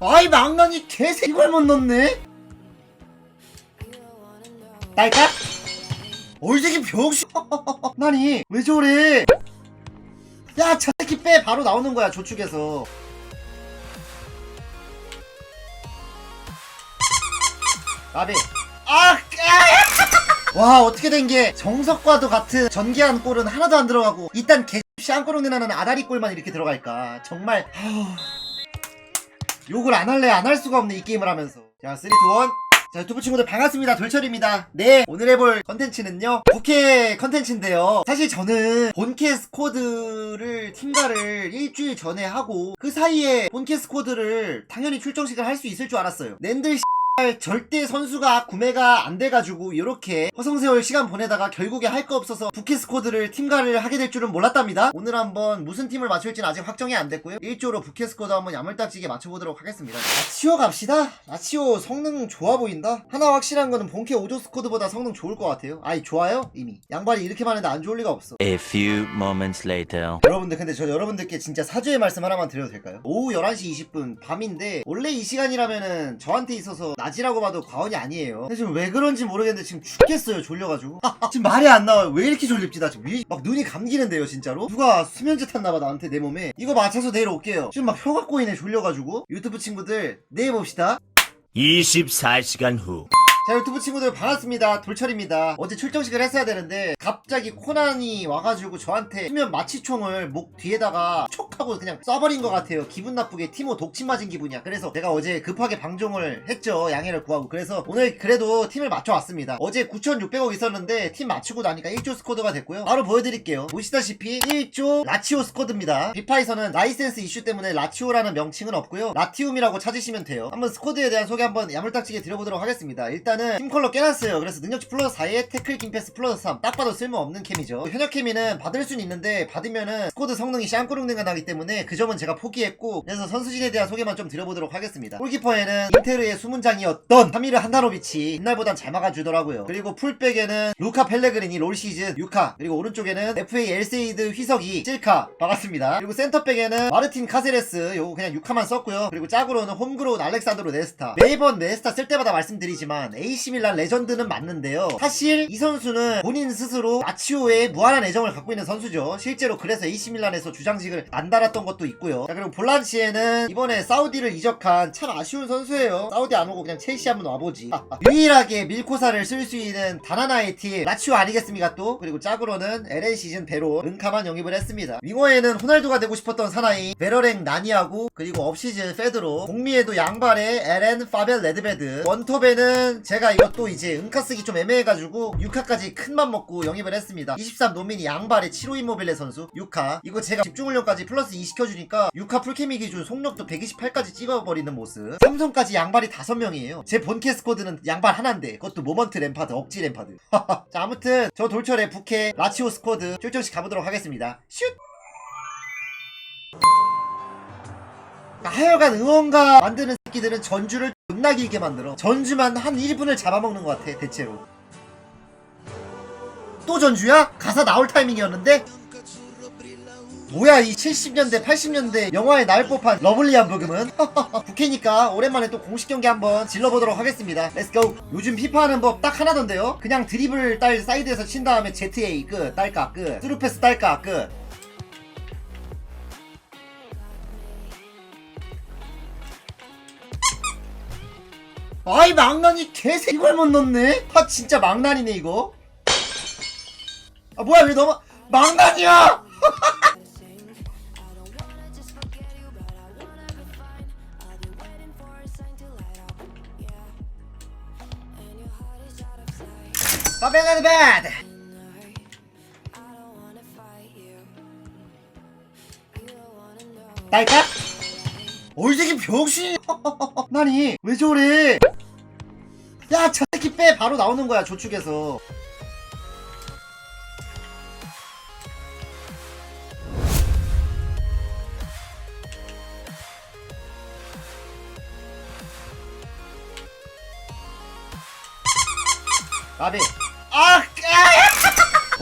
아이 망나니 개새 이걸 못 넣네 딸까? 얼새끼 병신 나니 왜 저래 야저 새끼 빼 바로 나오는 거야 조축에서 나비 아! 아! 와 어떻게 된 게 정석과도 같은 전개한 골은 하나도 안 들어가고 일단 개씨 한 골은 나는 아다리 골만 이렇게 들어갈까 정말 아우. 욕을 안 할래 안 할 수가 없네 이 게임을 하면서 자 3, 2, 1 자, 유튜브 친구들 반갑습니다. 돌철입니다. 네, 오늘 해볼 컨텐츠는요. 부캐 컨텐츠인데요. 사실 저는 본캐 스쿼드를 팀가를 일주일 전에 하고 그 사이에 본캐 스쿼드를 당연히 출정식을 할 수 있을 줄 알았어요. 낸들 절대 선수가 구매가 안 돼가지고 이렇게 허송세월 시간 보내다가 결국에 할 거 없어서 부캐 스쿼드를 팀가를 하게 될 줄은 몰랐답니다. 오늘 한번 무슨 팀을 맞출지는 아직 확정이 안 됐고요. 1조로 부캐 스쿼드 한번 야물딱지게 맞춰보도록 하겠습니다. 라치오 갑시다. 라치오 성능 좋아 보인다. 하나 확실한 거는 본캐 5조 스쿼드보다 성능 좋을 것 같아요. 아이 좋아요? 이미. 양발이 이렇게 많은데 안 좋을 리가 없어. A few moments later. 여러분들 근데 저 여러분들께 진짜 사죄의 말씀 하나만 드려도 될까요? 오후 11시 20분 밤인데 원래 이 시간이라면은 저한테 있어서 낮 이라고 봐도 과언이 아니에요. 근데 지금 왜 그런지 모르겠는데 지금 죽겠어요 졸려가지고. 지금 말이 안 나와요. 왜 이렇게 졸립지 나 지금 위- 막 눈이 감기는데요 진짜로? 누가 수면제 탔나봐 나한테 내 몸에? 이거 맞춰서 내일 올게요. 지금 막 혀가 꼬이네 졸려가지고. 유튜브 친구들 내일 봅시다. 24시간 후. 자 유튜브 친구들 반갑습니다. 돌철입니다. 어제 출정식을 했어야 되는데 갑자기 코난이 와가지고 저한테 수면 마취총을 목 뒤에다가 촉 하고 그냥 쏴버린 것 같아요. 기분 나쁘게 티모 독침 맞은 기분이야. 그래서 제가 어제 급하게 방종을 했죠. 양해를 구하고. 그래서 오늘 그래도 팀을 맞춰왔습니다. 어제 9,600억 있었는데 팀 맞추고 나니까 1조 스쿼드가 됐고요. 바로 보여드릴게요. 보시다시피 1조 라치오 스쿼드입니다. 비파에서는 라이센스 이슈 때문에 라치오라는 명칭은 없고요. 라티움이라고 찾으시면 돼요. 한번 스쿼드에 대한 소개 한번 야물딱지게 드려보도록 하겠습니다. 일단 은 팀컬러 깨놨어요. 그래서 능력치 플러스 4에 태클 김패스 플러스 3 딱 봐도 쓸모없는 캠이죠. 현역 캠이는 받을 수는 있는데 받으면은 스쿼드 성능이 쌍꾸릉능가 나기 때문에 그 점은 제가 포기했고 그래서 선수진에 대한 소개만 좀 드려보도록 하겠습니다. 골키퍼에는 인테르의 수문장이었던 카미르 한다노비치 옛날보단 잘 막아주더라고요. 그리고 풀백에는 루카 펠레그리니 롤 시즌 6카 그리고 오른쪽에는 FA 엘세이드 휘석이 7카 반갑습니다. 그리고 센터백에는 마르틴 카세레스 요거 그냥 6카만 썼고요. 그리고 짝으로는 홈그로운 알렉산드로 네스타. 매번 네스타 쓸 때마다 말씀드리지만 AC 밀란 레전드는 맞는데요. 사실 이 선수는 본인 스스로 라치오에 무한한 애정을 갖고 있는 선수죠. 실제로 그래서 AC 밀란에서 주장직을 안 달았던 것도 있고요. 자 그리고 볼란치에는 이번에 사우디를 이적한 참 아쉬운 선수예요. 사우디 안 오고 그냥 첼시 한번 와보지. 유일하게 밀코사를 쓸 수 있는 단 하나의 팀 라치오 아니겠습니까 또? 그리고 짝으로는 LN 시즌 배로 은카만 영입을 했습니다. 윙어에는 호날두가 되고 싶었던 사나이 베러랭 나니하고 그리고 업시즌 페드로 공미에도 양발에 LN 파벨 레드베드. 원톱에는 제가 이것도 이제 은카 쓰기 좀 애매해가지고 6카까지 큰맘 먹고 영입을 했습니다. 23 노민이 양발에 7호 인모빌레 선수 6카 이거 제가 집중훈련까지 플러스 2 시켜주니까 6카 풀케미 기준 속력도 128까지 찍어버리는 모습. 삼성까지 양발이 5명이에요. 제 본캐 스쿼드는 양발 하나인데 그것도 모먼트 램파드 억지 램파드. 자 아무튼 저 돌철의 부캐 라치오 스쿼드 출정식 가보도록 하겠습니다. 슛 하여간 응원가 만드는 새끼들은 전주를 존나 길게 만들어. 전주만 한 1분을 잡아먹는 것 같아 대체로. 또 전주야? 가사 나올 타이밍이었는데? 뭐야 이 70년대 80년대 영화에 나올 법한 러블리한 부금은? 국회니까 오랜만에 또 공식 경기 한번 질러보도록 하겠습니다. 렛츠고 요즘 피파 하는 법 딱 하나던데요? 그냥 드리블 딸 사이드에서 친 다음에 ZA 끝 딸까 끝 스루패스 딸까 끝 아이 망나니 개새. 이걸 못 넣네? 아 진짜 망나니네 이거. 아 뭐야 왜 너무 망나니야! 바벨라드 배드 딸까? 얼새끼 병신. 나니 왜 저래 야 저 새끼 빼 바로 나오는 거야 조축에서 나비 아! 아!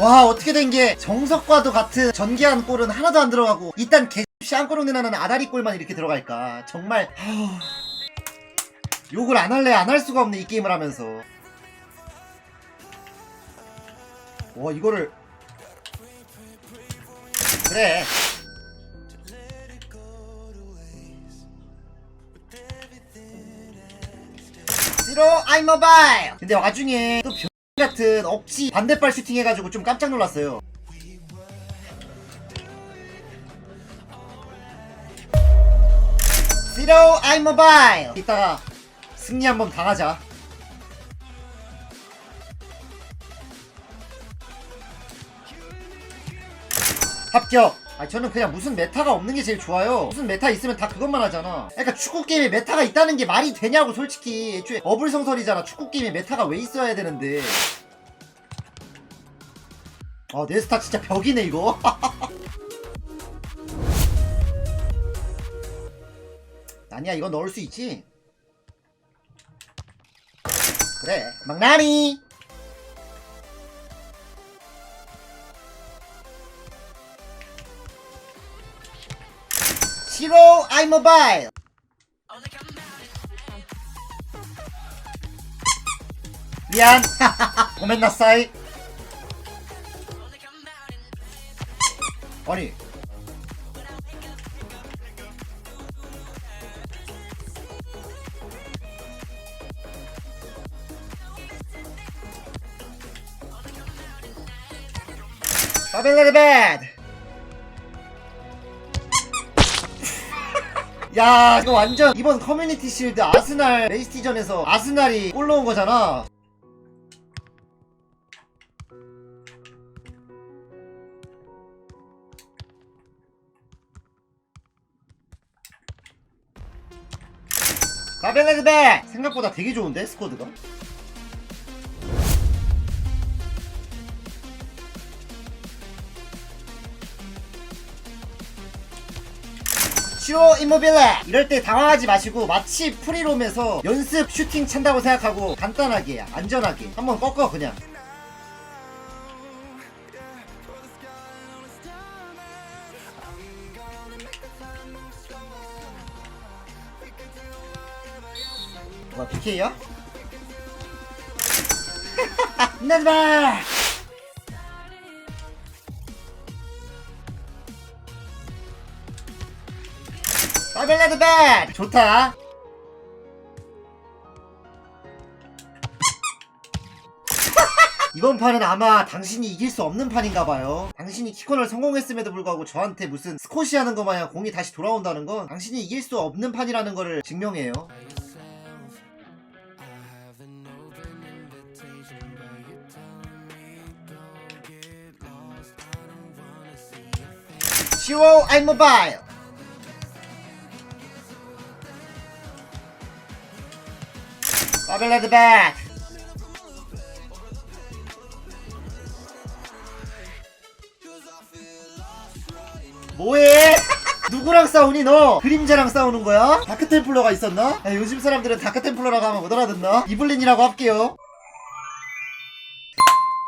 와 어떻게 된 게 정석과도 같은 전개한 골은 하나도 안 들어가고 일단 개 쌍꼬롱내 나는 아다리 골만 이렇게 들어갈까 정말. 욕을 안 할래 안 할 수가 없네 이 게임을 하면서. 와 이거를. 그래. 시로 아이 모바일 근데 와중에 또 병 같은 억지 반대발 슈팅 해가지고 좀 깜짝 놀랐어요. 아이 모바일 이따가 승리 한번 당하자. 합격. 아 저는 그냥 무슨 메타가 없는 게 제일 좋아요. 무슨 메타 있으면 다 그것만 하잖아. 그러니까 축구 게임에 메타가 있다는 게 말이 되냐고 솔직히. 애초에 어불성설이잖아. 축구 게임에 메타가 왜 있어야 되는데. 아 네스타 진짜 벽이네 이거. 아니야 이거 넣을 수 있지 그래 막나니 시로 아이모바일. 미안. 고멘 나사이. 아니 바벨레드 배드 야 이거 완전 이번 커뮤니티 실드 아스날 레이스티전에서 아스날이 골 넣은 거잖아. 바벨레드 배드 생각보다 되게 좋은데 스쿼드가 슈로 이모빌레. 이럴 때 당황하지 마시고 마치 프리롬에서 연습 슈팅 찬다고 생각하고 간단하게 안전하게 한번 꺾어 그냥. 뭐야? PK야? 나봐 바벨레드 배 좋다. 이번 판은 아마 당신이 이길 수 없는 판인가봐요. 당신이 키컨을 성공했음에도 불구하고 저한테 무슨 스코시 하는 거 마냥 공이 다시 돌아온다는 건 당신이 이길 수 없는 판이라는 거를 증명해요. 시워 아이 모바일 바벨레드 백 뭐해? 누구랑 싸우니 너? 그림자랑 싸우는 거야? 다크템플러가 있었나? 야, 요즘 사람들은 다크템플러라고 하면 못 알아듣나? 이블린이라고 할게요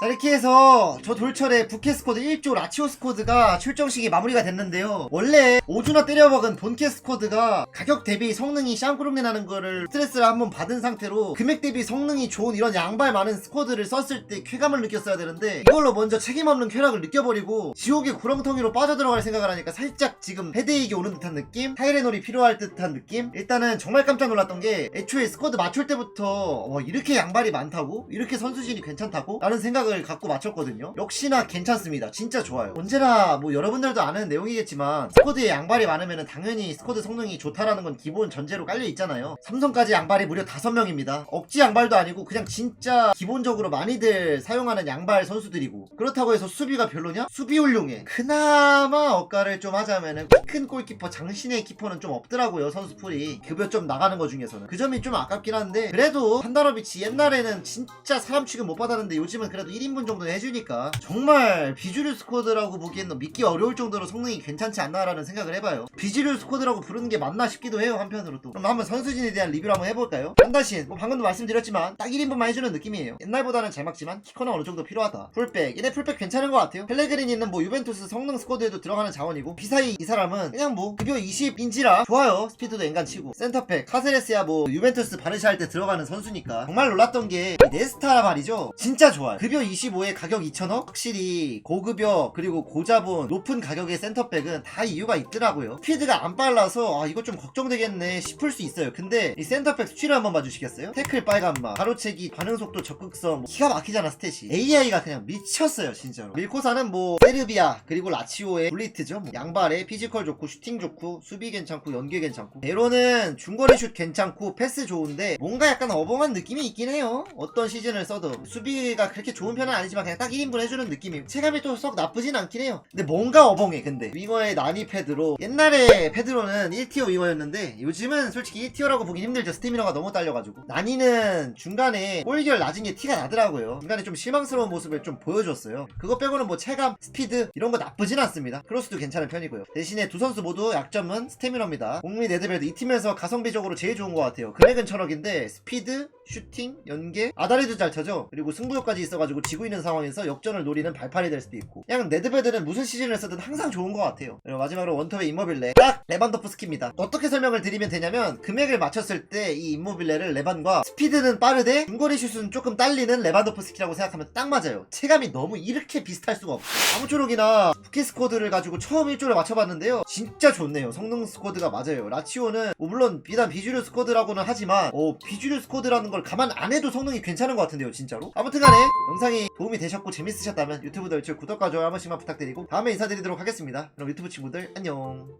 자 이렇게 해서 저 돌철의 부캐 스쿼드 1조 라치오 스쿼드가 출정식이 마무리가 됐는데요 원래 오주나 때려박은 본캐 스쿼드가 가격 대비 성능이 샹꾸rum내 나는 거를 스트레스를 한번 받은 상태로 금액 대비 성능이 좋은 이런 양발 많은 스쿼드를 썼을 때 쾌감을 느꼈어야 되는데 이걸로 먼저 책임없는 쾌락을 느껴버리고 지옥의 구렁텅이로 빠져들어갈 생각을 하니까 살짝 지금 헤드에이기 오는 듯한 느낌? 타이레놀이 필요할 듯한 느낌? 일단은 정말 깜짝 놀랐던 게 애초에 스쿼드 맞출 때부터 와, 이렇게 양발이 많다고? 이렇게 선수진이 괜찮다고? 라는 생각을 갖고 맞췄거든요. 역시나 괜찮습니다. 진짜 좋아요. 언제나 뭐 여러분들도 아는 내용이겠지만 스쿼드에 양발이 많으면 당연히 스쿼드 성능이 좋다라는 건 기본 전제로 깔려 있잖아요. 삼성까지 양발이 무려 5명입니다. 억지 양발도 아니고 그냥 진짜 기본적으로 많이들 사용하는 양발 선수들이고 그렇다고 해서 수비가 별로냐? 수비 훌륭해. 그나마 억가를 좀 하자면은 키큰 골키퍼 장신의 키퍼는 좀 없더라고요 선수 풀이. 급여 좀 나가는 거 중에서는. 그 점이 좀 아깝긴 한데 그래도 판다로비치 옛날에는 진짜 사람 취급 못 받았는데 요즘은 그래도 1인분 정도는 해주니까 정말 비주류 스쿼드라고 보기에는 믿기 어려울 정도로 성능이 괜찮지 않나라는 생각을 해봐요. 비주류 스쿼드라고 부르는 게 맞나 싶기도 해요 한편으로 또. 그럼 한번 선수진에 대한 리뷰를 한번 해볼까요? 한다신 뭐 방금도 말씀드렸지만 딱 1인분만 해주는 느낌이에요. 옛날보다는 잘 막지만 키커는 어느 정도 필요하다. 풀백 얘네 풀백 괜찮은 것 같아요. 펠레그리니는 뭐 유벤투스 성능 스쿼드에도 들어가는 자원이고 비사이 이 사람은 그냥 뭐 급여 20인지라 좋아요. 스피드도 엔간치고. 센터백 카세레스야 뭐 유벤투스 바르샤 할 때 들어가는 선수니까 정말 놀랐던 게이 네스타 말이죠. 진짜 좋아요. 급여 25에 가격 2,000원 확실히 고급여 그리고 고자본 높은 가격의 센터백은 다 이유가 있더라고요. 스피드가 안 빨라서 아 이거 좀 걱정되겠네 싶을 수 있어요. 근데 이 센터백 수치를 한번 봐주시겠어요? 태클 빨간막 가로채기 반응속도 적극성 뭐 기가 막히잖아 스탯이. AI가 그냥 미쳤어요 진짜로. 밀코사는 뭐 세르비아 그리고 라치오의 블리트죠. 뭐 양발에 피지컬 좋고 슈팅 좋고 수비 괜찮고 연계 괜찮고. 에로는 중거리 슛 괜찮고 패스 좋은데 뭔가 약간 어벙한 느낌이 있긴 해요. 어떤 시즌을 써도. 수비가 그렇게 좋은 편은 아니지만 그냥 딱 1인분 해주는 느낌이 체감이 또 썩 나쁘진 않긴 해요. 근데 뭔가 어벙해 근데. 윙어의 나니 패드로. 옛날에 패드로는 1티어 윙어였는데 요즘은 솔직히 1티어라고 보기 힘들죠. 스태미너가 너무 딸려가지고. 나니는 중간에 골결 낮은 게 티가 나더라고요. 중간에 좀 실망스러운 모습을 좀 보여줬어요. 그거 빼고는 뭐 체감 스피드 이런 거 나쁘진 않습니다. 크로스도 괜찮은 편이고요. 대신에 두 선수 모두 약점은 스태미너입니다. 공미 네드벨도 이 팀에서 가성비적으로 제일 좋은 것 같아요. 금액은 천억인데 스피드 슈팅 연계 아다리도 잘 쳐져 그리고 승부욕까지 있어가지고 지고 있는 상황에서 역전을 노리는 발판이 될 수도 있고. 그냥 네드벨드는 무슨 시즌을 쓰든 항상 좋은 것 같아요. 그리고 마지막으로 원톱의 임모빌레 딱 레반도프스키입니다. 어떻게 설명을 드리면 되냐면 금액을 맞췄을 때이 임모빌레를 레반과 스피드는 빠르되 중거리 슛은 조금 딸리는 레반도프스키라고 생각하면 딱 맞아요. 체감이 너무 이렇게 비슷할 수가 없어 아무쪼록이나 부키 스쿼드를 가지고 처음 일조를 맞춰봤는데요. 진짜 좋네요. 성능 스쿼드가 맞아요. 라치오는 뭐 물론 비단 비주류 스쿼드라고는 하지만 어, 비주류 스쿼드라는 걸 가만 안 해도 성능이 괜찮은 것 같은데요 진짜로? 아무튼 간에 영상이 도움이 되셨고 재밌으셨다면 유튜브 덜출 구독과 좋아요 한 번씩만 부탁드리고 다음에 인사드리도록 하겠습니다. 그럼 유튜브 친구들 안녕